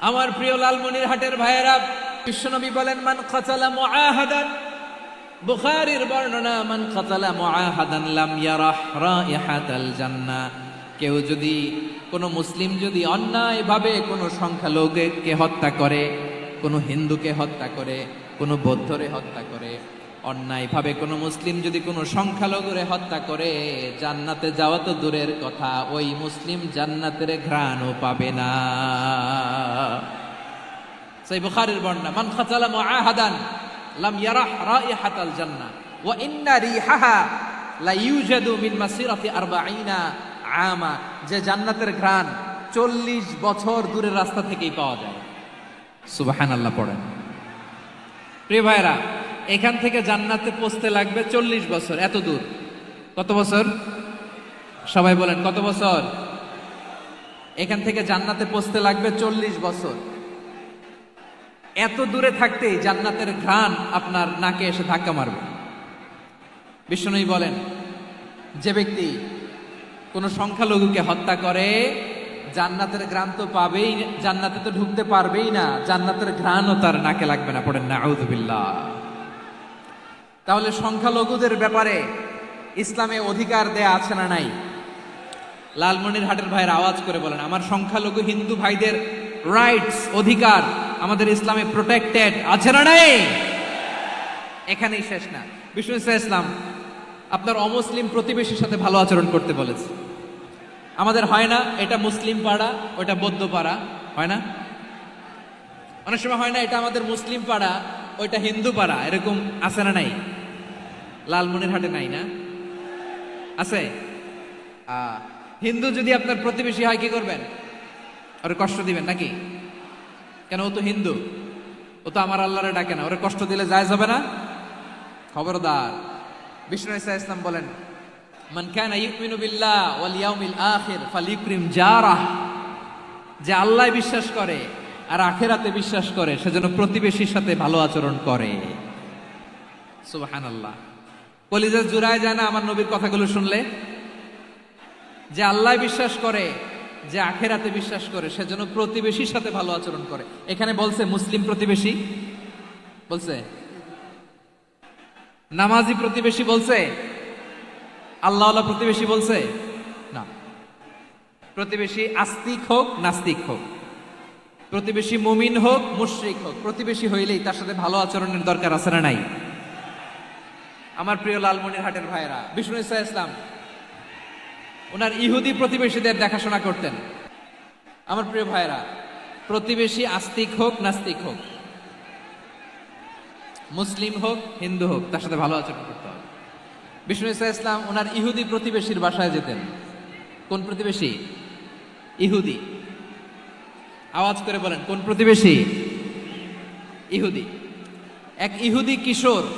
আমার প্রিয় লালমনির হাটের ভাইয়েরা, বিশ্বনবী বলেন, মান খাতালা মুআহাদান। বুখারীর বর্ণনা, মান খাতালা মুআহাদান লাম ইয়ারাহ রাইহাতাল জান্নাহ কেউ যদি, কোনো মুসলিম যদি অন্যায়ভাবে কোনো সংখ্যালঘুকে হত্যা করে, কোনো হিন্দুকে হত্যা করে, কোনো বৌদ্ধরে হত্যা করে অন্যায়ভাবে কোনো মুসলিম যদি কোনো সংখ্যালঘুরে হত্যা করে, জান্নাতে যাওয়া তো দূরের কথা, ওই মুসলিম জান্নাতের ঘ্রাণও পাবে না। সেই বুখারীর বর্ণনা, মান খাতালা মুআহাদান লাম ইয়ারাহ রাইহাতাল জান্নাহ ওয়া ইন্না রিহাহা লা ইউজাদু মিন মাসিরাতি 40 আমা যে জান্নাতের ঘ্রাণ 40 বছর দূরের রাস্তা থেকেই পাওয়া যায়। সুবহানাল্লাহ পড়েন। প্রিয় ভাইরা এখান থেকে জান্নাতে পৌঁছতে লাগবে চল্লিশ বছর, এত দূর। কত বছর? সবাই বলেন, কত বছর? এখান থেকে জান্নাতে পৌঁছতে লাগবে চল্লিশ বছর। এত দূরে থাকতেই জান্নাতের ঘ্রাণ আপনার নাকে এসে ধাক্কা মারবে। বিষ্ণুই বলেন, যে ব্যক্তি কোনো সংখ্যালঘুকে হত্যা করে, জান্নাতের ঘ্রাণ তো পাবেই, জান্নাতে তো ঢুকতে পারবেই না, জান্নাতের ঘ্রাণও তার নাকে লাগবে না। পড়েন না আউদুবিল্লাহ তাহলে সংখ্যালঘুদের ব্যাপারে ইসলামে অধিকার দেয়া আছে না নাই? লালমনির হাটের ভাইয়ের আওয়াজ করে বলেন, আমার সংখ্যালঘু হিন্দু ভাইদের রাইটস অধিকার আমাদের ইসলামে প্রোটেক্টেড আছে না নাই? এখানেই শেষ না। বিষ্ণু ইসলাম, আপনার অমুসলিম প্রতিবেশীর সাথে ভালো আচরণ করতে বলেছে। আমাদের হয় না, এটা মুসলিম পাড়া, ওটা বৌদ্ধ পাড়া, হয় না? অনেক সময় হয় না, এটা আমাদের মুসলিম পাড়া, ওইটা হিন্দু পাড়া, এরকম আছে না নাই? লালমনির হাটে নাই না? আছে? হিন্দু যদি আপনার প্রতিবেশী হয়, কি করবেন? ওরে কষ্ট দিবেন নাকি? কেন, ও তো হিন্দু। ও তো আমার আল্লাহরে ডাকে না। ওরে কষ্ট দিলে যায় যাবে না? খবরদার। বিষ্ণু ইসা ইসলাম বলেন, মান কানা ইউমিনু বিল্লাহ ওয়াল ইয়াউমিল আখির ফালিউকরিম জারাহ। যে আল্লাহ বিশ্বাস করে আর আখেরাতে বিশ্বাস করে সেজন্য প্রতিবেশীর সাথে ভালো আচরণ করে। সুবহানাল্লাহ। কলিজা জুড়ায় যায় না, আমার নবীর কথাগুলো শুনলে? যে আল্লাহ বিশ্বাস করে, যে আখেরাতে বিশ্বাস করে, সেজন্য প্রতিবেশীর সাথে ভালো আচরণ করে। এখানে বলছে মুসলিম প্রতিবেশী? বলছে? নামাজি প্রতিবেশী বলছে? আল্লাহ প্রতিবেশী বলছে? না। প্রতিবেশী আস্তিক হোক, নাস্তিক হোক। প্রতিবেশী মুমিন হোক, মুশ্রিক হোক। প্রতিবেশী হইলেই তার সাথে ভালো আচরণের দরকার আছে না নাই? আমার প্রিয় লালমনির হাটের ভাইয়েরা, বিষ্ণু ইসা ইসলাম ওনার ইহুদি প্রতিবেশীদের দেখাশোনা করতেন। আমার প্রিয় ভাইয়েরা, প্রতিবেশী আস্তিক হোক, নাস্তিক হোক, মুসলিম হোক, হিন্দু হোক, তার সাথে ভালো আচরণ করতে হবে। বিষ্ণু ইসা ইসলাম ওনার ইহুদি প্রতিবেশীর বাসায় যেতেন। কোন প্রতিবেশী? ইহুদি। আওয়াজ করে বলেন, কোন প্রতিবেশী? ইহুদি। এক ইহুদি কিশোর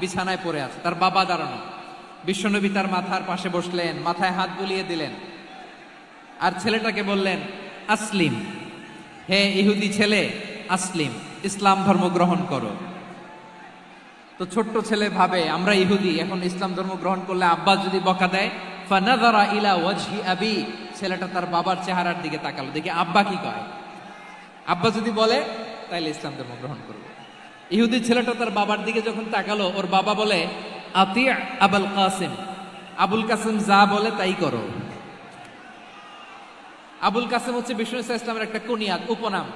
বিছানায় পড়ে আছে। তার বাবা দাঁড়ানো। বিশ্বনবী তার মাথার পাশে বসলেন, মাথায় হাত বুলিয়ে দিলেন। আর ছেলেটাকে বললেন, আসলিম। হে ইহুদি ছেলে, আসলিম। ইসলাম ধর্ম গ্রহণ করো। তো ছোট্ট ছেলে ভাবে, আমরা ইহুদি, এখন ইসলাম ধর্ম গ্রহণ করলে আব্বা যদি বকা দেয় ইলা ওয়াজহি আবি। ছেলেটা তার বাবার চেহারার দিকে তাকালো। দেখি আব্বা কি কয়? আব্বা যদি বলে, তাইলে ইসলাম ধর্ম গ্রহণ করব ইহুদি ছেলেটা তার বাবার দিকে যখন তাকালো, ওর বাবা বলে, আতি আবুল কাসিম আবুল কাসিম যা বলে তাই করো। আবুল কাসিম হচ্ছে বিষ্ণু ইসা ইসলামের একটা কুনিয়াত উপনাম।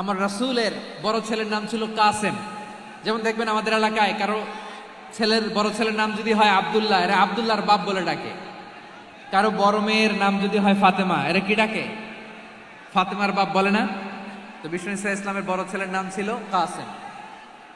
আমার রাসূলের বড় ছেলের নাম ছিল কাসেম। যেমন দেখবেন আমাদের এলাকায় কারও ছেলের বড় ছেলের নাম যদি হয় আবদুল্লাহ, এরা আবদুল্লাহর বাপ বলে ডাকে। কারও বড় মেয়ের নাম যদি হয় ফাতেমা, এরা কি ডাকে? ফাতেমার বাপ বলে না? তো বিষ্ণু ইসা ইসলামের বড় ছেলের নাম ছিল কাসেম।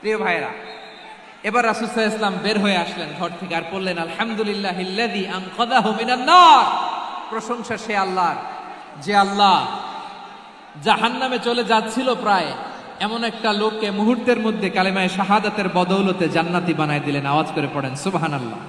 প্রিয় ভাইরা এবার রাসুসাহ ইসলাম বের হয়ে আসলেন ঘর থেকে আর বললেন, আলহামদুলিল্লাহ প্রশংসা সে আল্লাহর, যে আল্লাহ জাহান নামে চলে যাচ্ছিল প্রায় এমন একটা লোককে মুহূর্তের মধ্যে কালেমায় শাহাদাতের বদৌলতে জান্নাতি বানায় দিলেন। আওয়াজ করে পড়েন, সুবহানাল্লাহ।